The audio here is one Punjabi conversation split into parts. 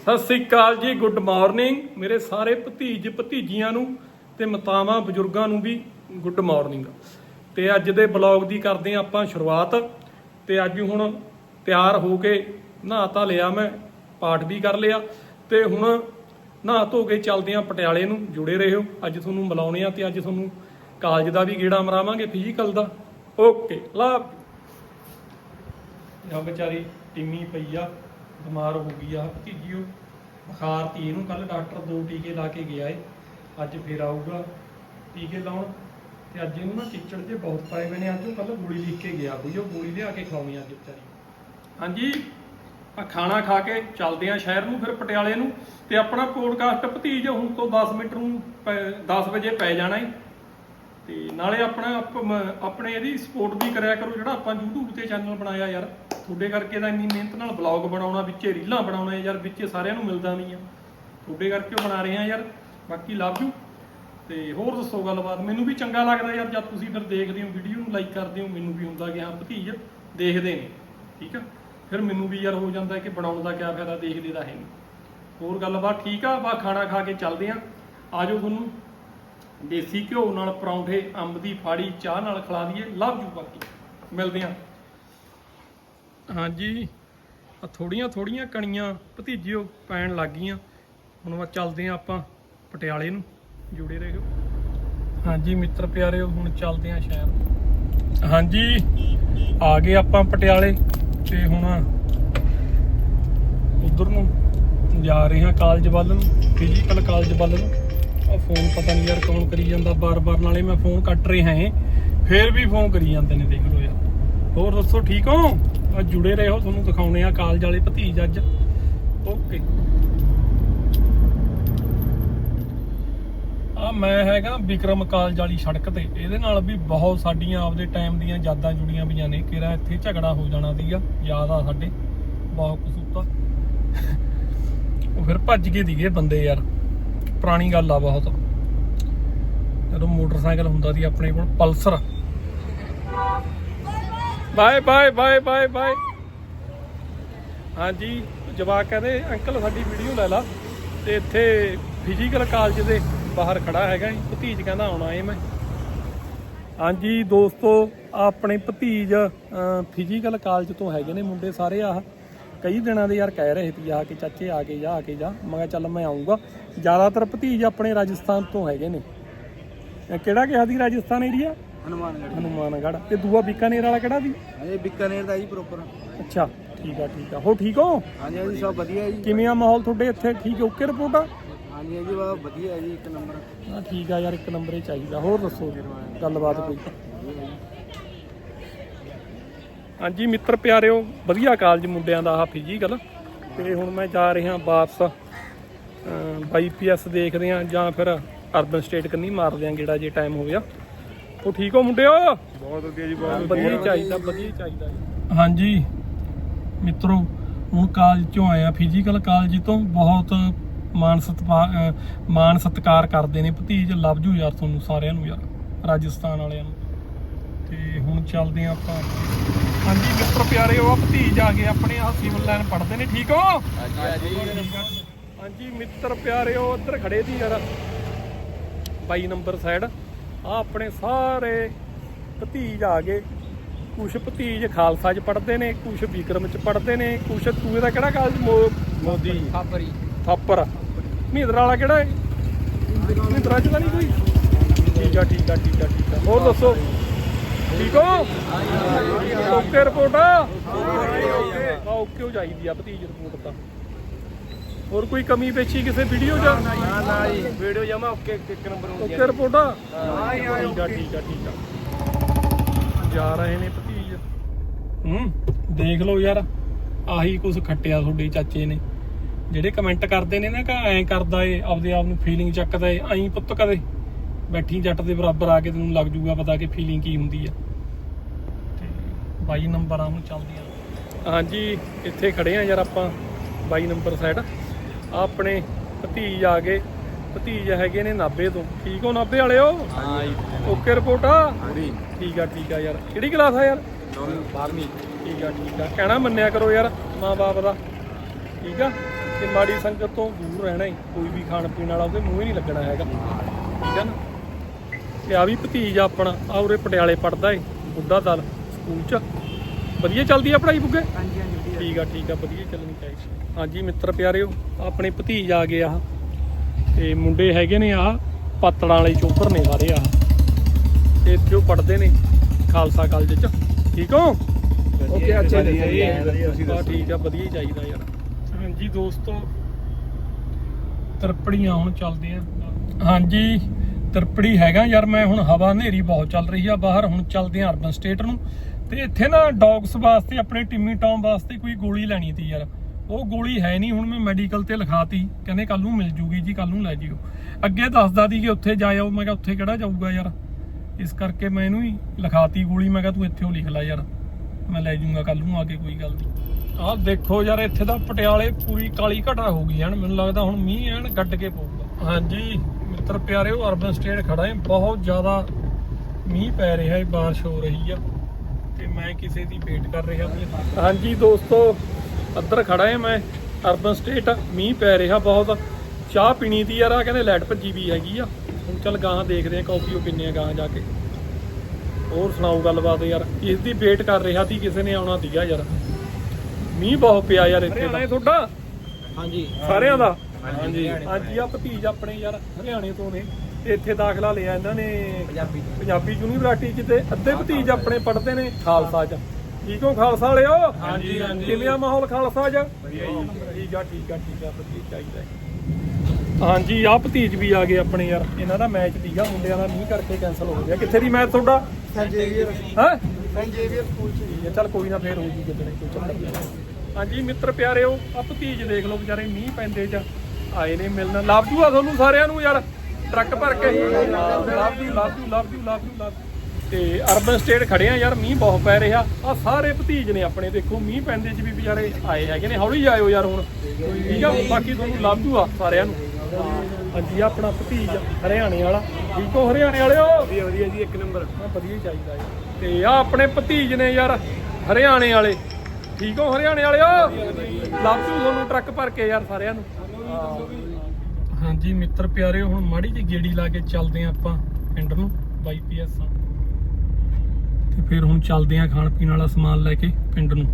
ਸਤਿ ਸ੍ਰੀ ਅਕਾਲ ਜੀ, ਗੁੱਡ ਮਾਰਨਿੰਗ। ਮੇਰੇ ਸਾਰੇ ਭਤੀਜ ਭਤੀਜੀਆਂ ਨੂੰ ਤੇ ਮਾਤਾਵਾਂ ਬਜ਼ੁਰਗਾਂ ਨੂੰ ਵੀ ਗੁੱਡ ਮਾਰਨਿੰਗ। ਤੇ ਅੱਜ ਦੇ ਬਲੌਗ ਦੀ ਕਰਦੇ ਹਾਂ ਆਪਾਂ ਸ਼ੁਰੂਆਤ। ਤੇ ਅੱਜ ਹੁਣ ਤਿਆਰ ਹੋ ਕੇ ਨਹਾ ਧਾ ਲਿਆ ਮੈਂ, ਪਾਠ ਵੀ ਕਰ ਲਿਆ। ਤੇ ਹੁਣ ਨਹਾ ਧੋ ਕੇ ਚੱਲਦੇ ਹਾਂ ਪਟਿਆਲੇ ਨੂੰ, ਜੁੜੇ ਰਹੋ। ਅੱਜ ਤੁਹਾਨੂੰ ਮਿਲਾਉਣੇ ਆ ਤੇ ਅੱਜ ਤੁਹਾਨੂੰ ਕਾਲਜ ਦਾ ਵੀ ਗੇੜਾ ਮਰਾਵਾਂਗੇ ਫਿਜ਼ੀਕਲ ਦਾ। ਓਕੇ ਲਾ। ਆ ਵਿਚਾਰੀ ਟਿੰਮੀ ਪਈ ਆ। ਬਿਮਾਰ ਹੋ ਗਈ ਆ ਭਤੀਜੀ ਉਹ। ਬੁਖਾਰ ਤੀ ਇਹਨੂੰ ਕੱਲ ਡਾਕਟਰ ਦੋ ਟੀਕੇ ਲਾ ਕੇ ਗਿਆ ਏ। ਅੱਜ ਫੇਰ ਆਊਗਾ ਟੀਕੇ ਲਾਉਣ। ਤੇ ਅੱਜ ਇਹਨੂੰ ਨਾ ਚਿੱਚੜ ਜੇ ਬਹੁਤ ਪਾਏ ਹੋਏ ਨੇ। ਅੱਜ ਉਹ ਕੱਲ ਗੋਲੀ ਲਿਖ ਕੇ ਗਿਆ ਬਈ, ਉਹ ਗੋਲੀ ਲਿਆ ਕੇ ਖਵਾਉਣੀ ਅੱਜ ਵਿਚਾਰੀ। ਹਾਂਜੀ ਆ ਖਾਣਾ ਖਾ ਕੇ ਚੱਲਦੇ ਆ ਸ਼ਹਿਰ ਨੂੰ, ਫਿਰ ਪਟਿਆਲੇ ਨੂੰ। ਤੇ ਆਪਣਾ ਪੋਡਕਾਸਟ ਭਤੀਜ ਹੁਣ ਤੋਂ 10 ਮਿੰਟ ਨੂੰ 10 ਵਜੇ ਪੈ ਜਾਣਾ ਏ। ਤੇ ਨਾਲੇ ਆਪਣਾ ਆਪ- ਮ- ਆਪਣੇ ਇਹਦੀ ਸਪੋਰਟ ਵੀ ਕਰਿਆ ਕਰੋ, ਜਿਹੜਾ ਆਪਾਂ YouTube ਤੇ ਚੈਨਲ ਬਣਾਇਆ ਯਾਰ। ਤੁਹਾਡੇ ਕਰਕੇ ਤਾਂ ਇੰਨੀ ਮਿਹਨਤ ਨਾਲ ਬਲੌਗ ਬਣਾਉਣਾ, ਵਿੱਚੇ ਰੀਲਾਂ ਬਣਾਉਣਾ ਯਾਰ, ਵਿੱਚੇ ਸਾਰਿਆਂ ਨੂੰ ਮਿਲਦਾ ਨਹੀਂ ਆ। ਤੁਹਾਡੇ ਕਰਕੇ ਉਹ ਬਣਾ ਰਹੇ ਆ ਯਾਰ, ਬਾਕੀ ਲਵ ਯੂ ਤੇ ਹੋਰ ਦੱਸੋ ਗੱਲਬਾਤ, ਮੈਨੂੰ ਵੀ ਚੰਗਾ ਲੱਗਦਾ ਯਾਰ, ਜਦ ਤੁਸੀਂ ਫਿਰ ਦੇਖਦੇ ਹੋ ਵੀਡੀਓ ਨੂੰ ਲਾਈਕ ਕਰਦੇ ਹੋ, ਮੈਨੂੰ ਵੀ ਹੁੰਦਾ ਕਿ ਹਾਂ ਭਤੀਜ, ਦੇਖਦੇ ਨੇ, ਠੀਕ ਆ? ਫਿਰ ਮੈਨੂੰ ਵੀ ਯਾਰ ਹੋ ਜਾਂਦਾ ਕਿ ਬਣਾਉਣ ਦਾ ਕਿਆ ਫਾਇਦਾ, ਦੇਖਦੇ ਤਾਂ ਹੈ ਨਹੀਂ ਹੋਰ ਗੱਲਬਾਤ ਠੀਕ ਆ? ਬਾ ਖਾਣਾ ਖਾ ਕੇ ਚੱਲਦੇ ਆ। ਆਜੋ ਤੁਹਾਨੂੰ। ਦੇਸੀ ਘਿਓ ਨਾਲ ਪਰੌਂਠੇ, ਅੰਬ ਦੀ ਫਾੜੀ, ਚਾਹ ਨਾਲ ਖਿਲਾ ਦਈਏ ਲਵ ਯੂ ਬਾਕੀ। ਮਿਲਦੇ ਆ ਹਾਂਜੀ ਆ ਥੋੜੀਆਂ ਥੋੜੀਆਂ ਕਣੀਆਂ ਭਤੀਜਿਓ ਪੈਣ ਲੱਗ ਗਈਆਂ। ਹੁਣ ਵਾ ਚੱਲਦੇ ਆ ਆਪਾਂ ਪਟਿਆਲੇ ਨੂੰ। ਜੁੜੇ ਰਹੋ ਹਾਂਜੀ, ਮਿੱਤਰ ਪਿਆਰਿਓ, ਹੁਣ ਚੱਲਦੇ ਆ ਸ਼ਹਿਰ ਹਾਂਜੀ, ਆ ਗਏ ਆਪਾਂ ਪਟਿਆਲੇ ਤੇ ਹੁਣ ਉਧਰ ਨੂੰ ਜਾ ਰਹੇ ਹਾਂ ਕਾਲਜ ਵੱਲ ਨੂੰ ਫਿਜ਼ੀਕਲ ਕਾਲਜ ਵੱਲ ਨੂੰ। ਫੋਨ ਪਤਾ ਨਹੀਂ ਯਾਰ ਕੌਣ ਕਰੀ ਜਾਂਦਾ, ਬਾਰ-ਬਾਰ ਨਾਲੇ ਮੈਂ ਫੋਨ ਕੱਟ ਰਿਹਾ ਹਾਂ ਫੇਰ ਵੀ ਫੋਨ ਕਰੀ ਜਾਂਦੇ ਨੇ ਦੇਖ ਲਓ ਯਾਰ। ਹੋਰ ਦੱਸੋ, ਠੀਕ ਹੋ? ਆ ਜੁੜੇ ਰਹੋ, ਤੁਹਾਨੂੰ ਦਿਖਾਉਣੇ ਆ ਕਾਲਜ ਵਾਲੇ ਭਤੀਜ ਅੱਜ। ਓਕੇ। ਆ ਮੈਂ ਹੈਗਾ ਵਿਕਰਮ ਕਾਲਜ ਵਾਲੀ ਸੜਕ ਤੇ। ਇਹਦੇ ਨਾਲ ਵੀ ਬਹੁਤ ਸਾਡੀਆਂ ਆਪਦੇ ਟਾਈਮ ਦੀਆਂ ਯਾਦਾਂ ਜੁੜੀਆਂ ਪਈਆਂ ਨੇ। ਕਿਹੜਾ ਇੱਥੇ ਝਗੜਾ ਹੋ ਜਾਣਾ ਸੀਗਾ, ਯਾਦ ਆ ਸਾਡੇ। ਬਹੁਤ ਕਸੂਤਾ। ਉਹ ਫਿਰ ਭੱਜ ਕੇ ਦੀਗੇ ਬੰਦੇ ਯਾਰ। ਪੁਰਾਣੀ ਗੱਲ ਆ ਬਹੁਤ। ਜਦੋਂ ਮੋਟਰਸਾਈਕਲ ਹੁੰਦਾ ਸੀ ਆਪਣੇ ਕੋਲ, Pulsar. Bye bye bye bye bye. ਹਾਂਜੀ, ਜਵਾਕ ਕਹਿੰਦੇ, ਅੰਕਲ, ਸਾਡੀ ਵੀਡੀਓ ਲੈ ਲਾ। ਤੇ ਇੱਥੇ ਫਿਜ਼ੀਕਲ ਕਾਲਜ ਦੇ ਬਾਹਰ ਖੜਾ ਹੈਗਾ ਜੀ, ਭਤੀਜ ਕਹਿੰਦਾ ਆਉਣਾ ਏ ਮੈਂ। ਹਾਂਜੀ, ਦੋਸਤੋ, ਆਪਣੇ ਭਤੀਜ ਫਿਜ਼ੀਕਲ ਕਾਲਜ ਤੋਂ ਹੈਗੇ ਨੇ ਮੁੰਡੇ ਸਾਰੇ ਆਹ। ਕਈ ਦਿਨਾਂ ਦੇ ਯਾਰ ਕਹਿ ਰਹੇ ਸੀ ਆ ਕੇ ਚਾਚੇ ਆ ਕੇ ਜਾ, ਆ ਕੇ ਜਾ। ਮੈਂ ਕਿਹਾ ਚੱਲ ਮੈਂ ਆਉਂਗਾ ਜ਼ਿਆਦਾਤਰ ਭਤੀਜ ਆਪਣੇ ਰਾਜਸਥਾਨ ਤੋਂ ਹੈਗੇ ਨੇ। ਇਹ ਕਿਹੜਾ ਕਿਹਾ ਸੀ ਰਾਜਸਥਾਨ ਏਰੀਆ ਹਨੂਮਾਨਗੜ੍ਹ। ਹਨੂਮਾਨਗੜ੍ਹ। ਤੇ ਦੂਆ ਬੀਕਾਨੇਰ ਵਾਲਾ ਕਿਹੜਾ ਸੀ? ਇਹ ਬਿਕਾਨੇਰ ਦਾ ਜੀ ਪ੍ਰੋਪਰ ਅੱਛਾ ਠੀਕ ਆ ਠੀਕ ਆ। ਹੋ ਠੀਕ ਹੋ? ਹਾਂਜੀ ਹਾਂਜੀ ਸਭ ਵਧੀਆ ਜੀ। ਕਿਵੇਂ ਆ ਮਾਹੌਲ ਤੁਹਾਡੇ ਇੱਥੇ? ਠੀਕ ਓਕੇ ਰਿਪੋਰਟ ਆ? ਹਾਂਜੀ ਹਾਂਜੀ ਵਾ ਵਧੀਆ ਜੀ ਇੱਕ ਨੰਬਰ ਹਾਂ ਠੀਕ ਆ ਯਾਰ ਇੱਕ ਨੰਬਰ ਹੀ ਚਾਹੀਦਾ। ਹੋਰ ਦੱਸੋ ਗੱਲਬਾਤ ਕੋਈ? ਹਾਂਜੀ ਮਿੱਤਰ ਪਿਆਰਿਓ ਵਧੀਆ ਕਾਲਜ ਮੁੰਡਿਆਂ ਦਾ ਆ ਫਿਜ਼ੀਕਲ ਤੇ ਹੁਣ ਮੈਂ ਜਾ ਰਿਹਾ ਵਾਪਸ ਬਾਈਪੀਐਸ ਦੇਖਦੇ ਆ ਜਾਂ ਫਿਰ ਅਰਬਨ ਸਟੇਟ ਕੰਨੀ ਮਾਰਦੇ ਆ ਗੇੜਾ ਜੇ ਟਾਈਮ ਹੋ ਗਿਆ। ਉਹ ਠੀਕ ਹੋ ਮੁੰਡਿਓ? ਬਹੁਤ ਵਧੀਆ ਜੀ ਵਧੀਆ। ਹੀ ਚਾਹੀਦਾ ਵਧੀਆ ਹੀ ਚਾਹੀਦਾ ਜੀ। ਹਾਂਜੀ। ਮਿੱਤਰੋ ਹੁਣ ਕਾਲਜ ਚੋਂ ਆਏ ਆ। ਫਿਜ਼ੀਕਲ ਕਾਲਜ ਤੋਂ ਬਹੁਤ ਮਾਨ ਸਤਿਕਾਰ ਅਹ ਮਾਨ ਸਤਿਕਾਰ ਕਰਦੇ ਨੇ ਭਤੀਜ। ਲਵ ਜੂ ਯਾਰ ਤੁਹਾਨੂੰ ਸਾਰਿਆਂ ਨੂੰ ਯਾਰ ਰਾਜਸਥਾਨ ਵਾਲਿਆਂ ਨੂੰ। ਤੇ ਹੁਣ ਚੱਲਦੇ ਆ ਆਪਾਂ। ਹਾਂਜੀ ਮਿੱਤਰ ਪਿਆਰੇ ਉਹ ਭਤੀਜ ਆ ਗਏ ਆਪਣੇ। ਆ ਸਿਵਲ ਲਾਈਨ ਪੜ੍ਹਦੇ ਨੇ ਠੀਕ ਹੋ? ਹਾਂਜੀ ਮਿੱਤਰ ਪਿਆਰਿਓ ਇੱਧਰ ਖੜੇ ਸੀ ਯਾਰ। 22 ਨੰਬਰ ਸਾਈਡ। ਆ ਆਪਣੇ ਸਾਰੇ ਭਤੀਜ ਆ ਗਏ। ਕੁਛ ਭਤੀਜ ਖਾਲਸਾ ਚ ਪੜ੍ਹਦੇ ਨੇ ਕੁਛ ਵਿਕਰਮ ਚ ਪੜ੍ਹਦੇ ਨੇ ਕੁਛ ਤੂਏ ਦਾ ਕਿਹੜਾ ਕਾਲਜ ਮੋਦੀ ਖਾਪਰੀ ਥਾਪਰ ਮਹਿੰਦਰਾ ਵਾਲਾ ਕਿਹੜਾ ਹੈ? ਮਹਿੰਦਰਾ ਚ ਤਾਂ ਨਹੀਂ ਕੋਈ? ਠੀਕ ਆ ਠੀਕ ਆ ਠੀਕ ਆ ਠੀਕ ਆ। ਹੋਰ ਦੱਸੋ? ਠੀਕ ਹੋ? Okay report. ਆ ਓਕੇ ਓਕੇ ਹੋ ਜਾਈਦੀ ਆ ਭਤੀਜ ਰਿਪੋਰਟ ਤਾਂ। ਹੋਰ ਕੋਈ ਕਮੀ ਪੇਸ਼ੀ ਕਿਸੇ ਵੀਡੀਓ 'ਚ ਨਾ ਨਾ ਜੀ ਵੀਡੀਓ ਜਮਾ ਓਕੇ ਇੱਕ ਨੰਬਰ ਹੋ ਓਕੇ ਰਿਪੋਰਟ? ਠੀਕ ਆ ਠੀਕ ਆ ਠੀਕ ਆ। ਜਾ ਰਹੇ ਨੇ ਭਤੀਜ। ਹੂੰ ਦੇਖ ਲਓ ਯਾਰ ਆਹੀ ਕੁਝ ਖੱਟਿਆ ਤੁਹਾਡੇ ਚਾਚੇ ਨੇ। ਜਿਹੜੇ ਕਮੈਂਟ ਕਰਦੇ ਨੇ ਨਾ ਕਿ ਐਂ ਕਰਦਾ ਏ ਆਪਦੇ ਆਪ ਨੂੰ ਫੀਲਿੰਗ ਚੱਕਦਾ ਏ ਐਂ ਪੁੱਤ ਕਦੇ ਬੈਠੀ ਜੱਟ ਦੇ ਬਰਾਬਰ ਆ ਕੇ ਤੈਨੂੰ ਲੱਗ ਜੂਗਾ ਪਤਾ ਕਿ ਫੀਲਿੰਗ ਕੀ ਹੁੰਦੀ ਆ। ਤੇ 22 ਨੰਬਰ ਆ ਨੂੰ ਚੱਲਦੀ ਆ। ਹਾਂਜੀ ਇੱਥੇ ਖੜੇ ਆ ਯਾਰ ਆਪਾਂ 22 ਨੰਬਰ ਸਾਈਡ ਆਪਣੇ ਭਤੀਜ ਆ ਗਏ। ਭਤੀਜ ਹੈਗੇ ਨੇ ਨਾਬੇ ਤੋਂ। ਠੀਕ ਹੋ ਨਾਬੇ ਵਾਲਿਓ? ਹਾਂ ਜੀ। ਓਕੇ ਰਿਪੋਰਟ ਆ? ਹਾਂਜੀ। ਠੀਕ ਆ ਠੀਕ ਆ ਯਾਰ। ਕਿਹੜੀ ਕਲਾਸ ਆ ਯਾਰ? 12ਵੀਂ ਠੀਕ ਆ ਠੀਕ ਆ। ਕਹਿਣਾ ਮੰਨਿਆ ਕਰੋ ਯਾਰ ਮਾਂ ਬਾਪ ਦਾ। ਠੀਕ ਆ? ਤੇ ਮਾੜੀ ਸੰਗਤ ਤੋਂ ਦੂਰ ਰਹਿਣਾ ਹੀ। ਕੋਈ ਵੀ ਖਾਣ ਪੀਣ ਵਾਲਾ ਉਹਦੇ ਮੂੰਹ ਹੀ ਨਹੀਂ ਲੱਗਣਾ ਹੈਗਾ। ਠੀਕ ਹੈ ਨਾ? ਤੇ ਆ ਵੀ ਭਤੀਜ ਆ ਆਪਣਾ। ਆ ਉਰੇ ਪਟਿਆਲੇ ਪੜਦਾ ਏ ਬੁੱਢਾ ਦਲ ਸਕੂਲ ਚ। ਵਧੀਆ ਚੱਲਦੀ ਆ ਪੜ੍ਹਾਈ ਬੁੱਗੇ ਹਾਂਜੀ ਹਾਂਜੀ ਠੀਕ ਆ ਠੀਕ ਆ ਵਧੀਆ ਚੱਲਣੀ ਚਾਹੀਦੀ ਹਾਂਜੀ ਮਿੱਤਰ ਪਿਆਰਿਓ ਆਪਣੇ ਭਤੀਜ ਆ ਗਏ ਆ। ਤੇ ਮੁੰਡੇ ਹੈਗੇ ਨੇ ਆ ਪਾਤੜਾਂ ਵਾਲੇ ਚੋਪਰ ਨੇ ਸਾਰੇ ਆ। ਤੇ ਇੱਥੇ ਉਹ ਪੜਦੇ ਨੇ ਖਾਲਸਾ ਕਾਲਜ ਚ। ਠੀਕ ਹੋ? ਓਕੇ ਅੱਛਾ ਜੀ ਠੀਕ ਆ ਵਧੀਆ ਹੀ ਚਾਹੀਦਾ ਯਾਰ। ਹਾਂਜੀ ਦੋਸਤੋ ਤਰਪੜੀਆਂ ਹੁਣ ਚੱਲਦੇ ਆ ਹਾਂਜੀ ਤਰਪੜੀ ਹੈਗਾ ਯਾਰ ਮੈਂ ਹੁਣ ਹਵਾ ਹਨੇਰੀ ਬਹੁਤ ਚੱਲ ਰਹੀ ਆ ਬਾਹਰ। ਹੁਣ ਚੱਲਦੇ ਆ ਅਰਬਨ ਸਟੇਟ ਨੂੰ। ਤੇ ਇੱਥੇ ਨਾ ਡੌਗਸ ਵਾਸਤੇ ਆਪਣੇ ਟਿੰਮੀ ਟੌਮ ਵਾਸਤੇ ਕੋਈ ਗੋਲੀ ਲੈਣੀ ਤੀ ਯਾਰ। ਉਹ ਗੋਲੀ ਹੈ ਨਹੀਂ ਹੁਣ ਮੈਂ ਮੈਡੀਕਲ ਤੇ ਲਿਖਾਤੀ। ਕਹਿੰਦੇ ਕੱਲ ਨੂੰ ਮਿਲ ਜੂਗੀ ਜੀ ਕੱਲ ਨੂੰ ਲੈ ਜਿਓ। ਅੱਗੇ ਦੱਸਦਾ ਦੀ ਕਿ ਉੱਥੇ ਜਾ ਆਓ। ਮੈਂ ਕਿਹਾ ਉੱਥੇ ਕਿਹੜਾ ਜਾਊਗਾ ਯਾਰ? ਇਸ ਕਰਕੇ ਮੈਂ ਇਹਨੂੰ ਹੀ ਲਿਖਾਤੀ ਗੋਲੀ। ਮੈਂ ਕਿਹਾ ਤੂੰ ਇੱਥੇ ਲਿਖ ਲੈ ਯਾਰ। ਮੈਂ ਲੈ ਜਾਊਂਗਾ ਕੱਲ ਨੂੰ ਆ ਕੇ ਕੋਈ ਗੱਲ ਨਹੀਂ। ਆਹ ਦੇਖੋ ਯਾਰ ਇੱਥੇ ਤਾਂ ਪਟਿਆਲੇ ਪੂਰੀ ਕਾਲੀ ਘਟਾ ਹੋ ਗਈ ਐਨ ਮੈਨੂੰ ਲੱਗਦਾ ਹੁਣ ਮੀਂਹ ਐਨ ਗੱਡ ਕੇ ਪਊਗਾ। ਹਾਂਜੀ। ਮਿੱਤਰ ਪਿਆਰਿਓ ਅਰਬਨ ਸਟੇਟ ਖੜਾ ਹੈ। ਬਹੁਤ ਜ਼ਿਆਦਾ ਮੀਂਹ ਪੈ ਰਿਹਾ ਹੈ ਬਾਰਿਸ਼ ਹੋ ਰਹੀ ਆ। ਤੇ ਮੈਂ ਕਿਸੇ ਦੀ ਵੇਟ ਕਰ ਰਿਹਾ ਹਾਂ? ਹਾਂਜੀ ਦੋਸਤੋ ਅੰਦਰ ਖੜਾ ਹਾਂ ਮੈਂ। ਅਰਬਨ ਸਟੇਟ ਮੀਂਹ ਪੈ ਰਿਹਾ ਬਹੁਤ। ਚਾਹ ਪੀਣੀ ਦੀ ਯਾਰ ਆ ਕਹਿੰਦੇ ਲਾਈਟ ਭੱਜੀ ਵੀ ਹੈਗੀ ਆ। ਹੁਣ ਚੱਲ ਗਾਹਾਂ ਦੇਖਦੇ ਆ ਕਾਫੀ ਉਹ ਪੀਨੇ ਆ ਗਾਹਾਂ ਜਾ ਕੇ। ਹੋਰ ਸੁਣਾਓ ਗੱਲਬਾਤ ਯਾਰ ਇਸ ਦੀ ਵੇਟ ਕਰ ਰਿਹਾ ਸੀ ਕਿਸੇ ਨੇ ਆਉਣਾ ਸੀਗਾ ਯਾਰ। ਮੀਂਹ ਬਹੁਤ ਪਿਆ ਯਾਰ ਇੱਥੇ ਤਾਂ। ਤੁਹਾਡਾ? ਹਾਂਜੀ। ਸਾਰਿਆਂ ਦਾ? ਹਾਂਜੀ। ਹਾਂਜੀ। ਆ ਭਤੀਜ ਆਪਣੇ ਯਾਰ ਹਰਿਆਣੇ ਤੋਂ ਨੇ। ਤੇ ਇੱਥੇ ਦਾਖਲਾ ਲਿਆ ਇਹਨਾਂ ਨੇ ਪੰਜਾਬੀ ਪੰਜਾਬੀ ਯੂਨੀਵਰਸਿਟੀ ਚ ਤੇ ਅੱਧੇ ਭਤੀਜ ਆਪਣੇ ਪੜ੍ਹਦੇ ਨੇ ਖਾਲਸਾ ਚ। ਠੀਕ ਹੋ ਖਾਲਸਾ ਵਾਲਿਓ? ਹਾਂਜੀ, ਹਾਂਜੀ। ਕਿਵੇਂ ਆ ਮਾਹੌਲ ਖਾਲਸਾ ਚ? ਠੀਕ ਆ ਠੀਕ ਆ ਠੀਕ ਆ ਵਧੀਆ ਚਾਹੀਦਾ। ਹਾਂਜੀ ਆ ਭਤੀਜ ਵੀ ਆ ਗਏ ਆਪਣੇ ਯਾਰ। ਇਹਨਾਂ ਦਾ ਮੈਚ ਸੀਗਾ ਮੁੰਡਿਆਂ ਦਾ ਮੀਂਹ ਕਰਕੇ ਕੈਨਸਲ ਹੋ ਗਿਆ। ਕਿੱਥੇ ਦੀ ਮੈਚ ਤੁਹਾਡਾ? ਸੰਜੇਵੀਅਰ ਹੈ? ਸੰਜੇਵੀਅਰ ਸਕੂਲ ਚ। ਠੀਕ ਹੈ ਚੱਲ ਕੋਈ ਨਾ ਫੇਰ ਹੋ ਜੂਗੀ ਕਿਤੇ ਕੋਈ ਚੱਕਰ ਨਹੀਂ ਹਾਂਜੀ ਮਿੱਤਰ ਪਿਆਰਿਓ ਆ ਭਤੀਜ ਦੇਖ ਲਓ ਵਿਚਾਰੇ ਮੀਂਹ ਪੈਂਦੇ ਚ। ਆਏ ਨੇ ਮਿਲਣ। ਲੱਭ ਜੂਆ ਤੁਹਾਨੂੰ ਸਾਰਿਆਂ ਨੂੰ ਯਾਰ। ਟਰੱਕ ਭਰ ਕੇ ਜੂ ਲੱਭ ਜੂ ਲੱਭ ਜੂ ਲੱਭ ਜੂ ਲੱਭ ਜੂ ਤੇ ਅਰਬਨ ਸਟੇਟ ਖੜੇ ਆ ਯਾਰ ਮੀਂਹ ਬਹੁਤ ਪੈ ਰਿਹਾ। ਆ ਸਾਰੇ ਭਤੀਜ ਨੇ ਆਪਣੇ ਦੇਖੋ ਮੀਂਹ ਪੈਂਦੇ ਚ ਵੀ ਵਿਚਾਰੇ ਆਏ ਹੈਗੇ ਨੇ। ਹੌਲੀ ਆਇਓ ਯਾਰ ਹੁਣ। ਠੀਕ ਆ? ਬਾਕੀ ਤੁਹਾਨੂੰ ਲੱਭ ਜੂਆ ਸਾਰਿਆਂ ਨੂੰ। ਹਾਂਜੀ ਆਪਣਾ ਭਤੀਜ ਹਰਿਆਣੇ ਵਾਲਾ। ਠੀਕ ਹੋ ਹਰਿਆਣੇ ਵਾਲਿਓ? ਵਧੀਆ ਵਧੀਆ ਜੀ ਇੱਕ ਨੰਬਰ। ਵਧੀਆ ਹੀ ਚਾਹੀਦਾ ਤੇ ਆ ਆਪਣੇ ਭਤੀਜ ਨੇ ਯਾਰ ਹਰਿਆਣੇ ਵਾਲੇ। ਠੀਕ ਹੋ ਹਰਿਆਣੇ ਵਾਲਿਓ? ਲੱਭ ਜੂ ਤੁਹਾਨੂੰ ਟਰੱਕ ਭਰ ਕੇ ਯਾਰ ਸਾਰਿਆਂ ਨੂੰ। ਹਾਂਜੀ, ਮਿੱਤਰ ਪਿਆਰਿਓ, ਹੁਣ ਮਾੜੀ ਜਿਹੀ ਗੇੜੀ ਲਾ ਕੇ ਚੱਲਦੇ ਆ ਆਪਾਂ ਪਿੰਡ ਨੂੰ, ਬਾਈ ਪੀਐਸ ਤੇ ਫਿਰ ਹੁਣ ਚੱਲਦੇ ਆ ਖਾਣ ਪੀਣ ਵਾਲਾ ਸਮਾਨ ਲੈ ਕੇ ਪਿੰਡ ਨੂੰ।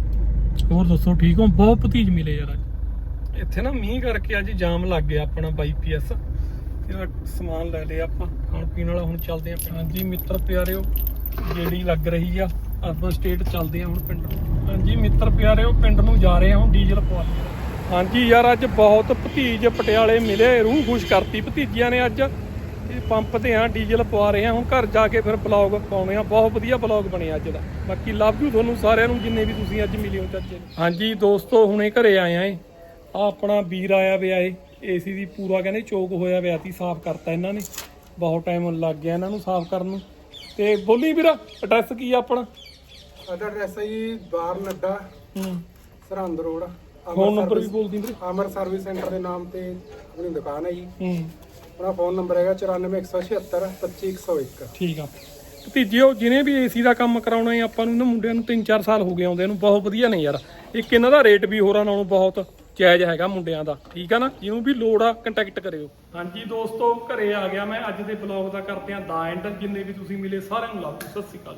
ਹੋਰ ਦੱਸੋ, ਠੀਕ ਹੋ? ਬਹੁਤ ਭਤੀਜ ਮਿਲੇ ਯਾਰ ਅੱਜ। ਇੱਥੇ ਨਾ ਮੀਂਹ ਕਰਕੇ ਅੱਜ ਜਾਮ ਲੱਗ ਗਿਆ ਆਪਣਾ ਬਾਈ ਪੀਐਸ ਤੇ ਸਮਾਨ ਲੈ ਲਿਆ ਆਪਾਂ, ਖਾਣ ਪੀਣ ਵਾਲਾ ਹੁਣ ਚੱਲਦੇ ਆ ਹਾਂਜੀ, ਮਿੱਤਰ ਪਿਆਰਿਓ ਜਿਹੜੀ ਲੱਗ ਰਹੀ ਆ। ਅਰਬਨ ਸਟੇਟ ਚੱਲਦੇ ਆ ਹੁਣ ਪਿੰਡ ਨੂੰ। ਹਾਂਜੀ, ਮਿੱਤਰ ਪਿਆਰਿਓ, ਪਿੰਡ ਨੂੰ ਜਾ ਰਹੇ ਆ ਹੁਣ ਡੀਜ਼ਲ ਪਵਾ ਲਿਆ ਹਾਂਜੀ ਯਾਰ ਅੱਜ ਬਹੁਤ ਭਤੀਜ ਪਟਿਆਲੇ ਮਿਲੇ ਰੂਹ ਖੁਸ਼ ਕਰਤੀ। ਭਤੀਜੀਆਂ ਨੇ ਅੱਜ ਇਹ ਪੰਪ ਤੇ ਆ ਡੀਜ਼ਲ ਪਵਾ ਰਹੇ ਆ। ਹੁਣ ਘਰ ਜਾ ਕੇ ਫਿਰ ਬਲੌਗ ਪਾਉਣੇ ਆ। ਬਹੁਤ ਵਧੀਆ ਬਲੌਗ ਬਣਿਆ ਅੱਜ ਦਾ। ਬਾਕੀ ਲਵ ਯੂ ਤੁਹਾਨੂੰ ਸਾਰਿਆਂ ਨੂੰ ਜਿੰਨੇ ਵੀ ਤੁਸੀਂ ਅੱਜ ਮਿਲੇ ਹੋ ਚਾਚੇ ਨੂੰ। ਹਾਂਜੀ ਦੋਸਤੋ ਹੁਣੇ ਘਰੇ ਆਏ ਆ ਏ। ਆ ਆਪਣਾ ਵੀਰ ਆਇਆ ਵਿਆ ਏ। ਏਸੀ ਦੀ ਪੂਰਾ ਕਹਿੰਦੇ ਚੋਕ ਹੋਇਆ ਵਿਆ ਸੀ ਸਾਫ਼ ਕਰਤਾ ਇਹਨਾਂ ਨੇ। ਬਹੁਤ ਟਾਈਮ ਲੱਗ ਗਿਆ ਇਹਨਾਂ ਨੂੰ ਸਾਫ਼ ਕਰਨ ਨੂੰ। ਤੇ ਬੋਲੀ ਵੀਰ ਐਡਰੈਸ ਕੀ ਆ ਆਪਣਾ? ਸਾਡਾ ਐਡਰੈਸ ਹੈ ਜੀ ਬਾਹਰ ਨੱਡਾ ਹੂੰ। ਸਰਹੰਦ ਰੋਡ। ਫੋਨ ਨੰਬਰ ਵੀ ਬੋਲਦੀ ਵੀਰੇ। ਅਮਰ ਸਰਵਿਸ ਸੈਂਟਰ ਦੇ ਨਾਮ ਤੇ ਆਪਣੀ ਦੁਕਾਨ ਹੈ ਜੀ। ਹੂੰ। ਆਪਣਾ ਫੋਨ ਨੰਬਰ ਹੈਗਾ 94176 25101 ਠੀਕ ਆ। ਭਤੀਜਿਓ ਜਿਹਨੇ ਵੀ ਏਸੀ ਦਾ ਕੰਮ ਕਰਾਉਣਾ ਹੈ ਆਪਾਂ ਨੂੰ ਇਹਨਾਂ ਮੁੰਡਿਆਂ ਨੂੰ 3-4 ਸਾਲ ਹੋ ਗਏ ਆਉਂਦੇ ਨੂੰ ਬਹੁਤ ਵਧੀਆ ਨੇ ਯਾਰ। ਇੱਕ ਇਹਨਾਂ ਦਾ ਰੇਟ ਵੀ ਹੋਰਾਂ ਨਾਲੋਂ ਬਹੁਤ ਜਾਇਜ਼ ਹੈਗਾ ਮੁੰਡਿਆਂ ਦਾ ਠੀਕ ਆ ਨਾ? ਜਿਹਨੂੰ ਵੀ ਲੋੜ ਆ ਕੰਟੈਕਟ ਕਰਿਓ। ਹਾਂਜੀ ਦੋਸਤੋ ਘਰੇ ਆ ਗਿਆ ਮੈਂ ਅੱਜ ਦੇ ਬਲੌਗ ਦਾ ਕਰਦੇ ਆਂ ਦਾ ਐਂਡ ਜਿੰਨੇ ਵੀ ਤੁਸੀਂ ਮਿਲੇ ਸਾਰਿਆਂ ਨੂੰ ਲੱਭ ਸਤਿ ਸ਼੍ਰੀ ਅਕਾਲ।